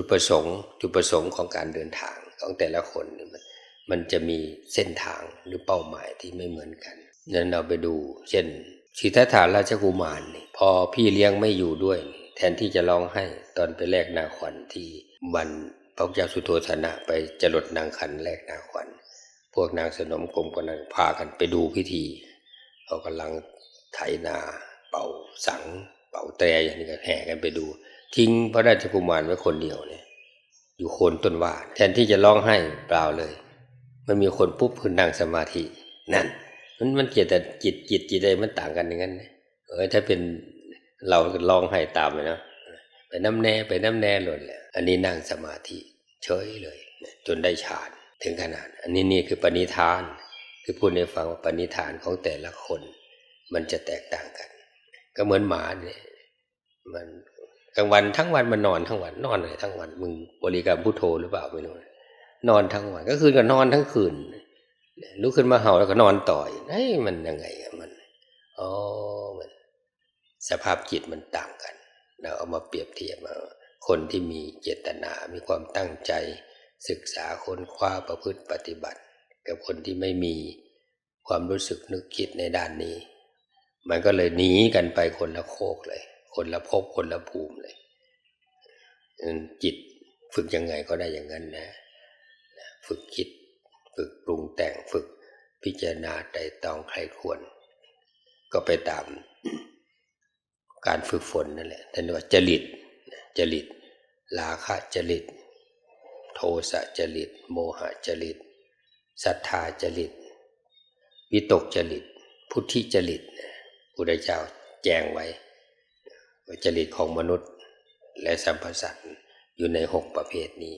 จุดประสงค์ จุดประสงค์ของการเดินทางของแต่ละคนเนี่ยมันมันจะมีเส้นทางหรือเป้าหมายที่ไม่เหมือนกันนั้นเราไปดู เช่นสิทธัตถาราชกุมารนี่พอพี่เลี้ยงไม่อยู่ด้วย แทนที่จะร้องให้ตอนไปแลกนาขวัญที่วันพระเจ้าสุโธธนะไปจรดนางขันแลกนาขวัญ พวกนางสนมกรมก็นั่งพากันไปดูพิธีเขากำลังไถนา เป่าสัง เป่าแตรอย่างนี้ก็แห่กันไปดู ทิ้งพระราชกุมารไว้คนเดียวเนี่ย อยู่โคนต้นว่าแทนที่จะร้องไห้เปล่าเลย มันมีคนปุ๊บคือนั่งสมาธินั่นมันมันเกิดแต่จิตจิตจิตใจมันต่างกันอย่างนั้นเออถ้าเป็นเราร้องไห้ตามไปนะไปน้ำแน่ไปน้ำแน่หล่นแหละอันนี้นั่งสมาธิเฉยเลย จนได้ฌานถึงขนาด อันนี้นี่คือปณิธาน คือพูดในฟังว่าปณิธานของแต่ละคน มันจะแตกต่างกัน ก็เหมือนหมาเนี่ยมัน กลางวันทั้งวันมันนอนทั้งวัน นอนเลยทั้งวันมึงบริกรรมพุทโธหรือเปล่าไม่รู้นนอนทั้งวันก็คือก็นอนทั้งคืนลุกขึ้นมาเห่าแล้วก็นอนต่อยเฮ้มันยังไงมันอ๋อมันสภาพจิตมันต่างกันเราเอามาเปรียบเทียบมาคนที่มีเจตนา มีความตั้งใจ ศึกษาค้นคว้าประพฤติปฏิบัติ กับคนที่ไม่มีความรู้สึกนึกคิดในด้านนี้ มันก็เลยหนีกันไปคนละโคกเลย คนละภพคนละภูมิเลย จิตฝึกยังไงก็ได้อย่างนั้นนะ ฝึกคิด ฝึกปรุงแต่งฝึกพิจารณาไตรตองใครควร ก็ไปตามการฝึกฝนนั่นแหละท่านว่าจริตจริตราคะจริต โทสะจริต โมหะจริตศรัทธาจริต วิตกจริต พุทธิจริตพุทธเจ้าแจงไว้ จริตของมนุษย์และสัมพสัตว์อยู่ในหกประเภทนี้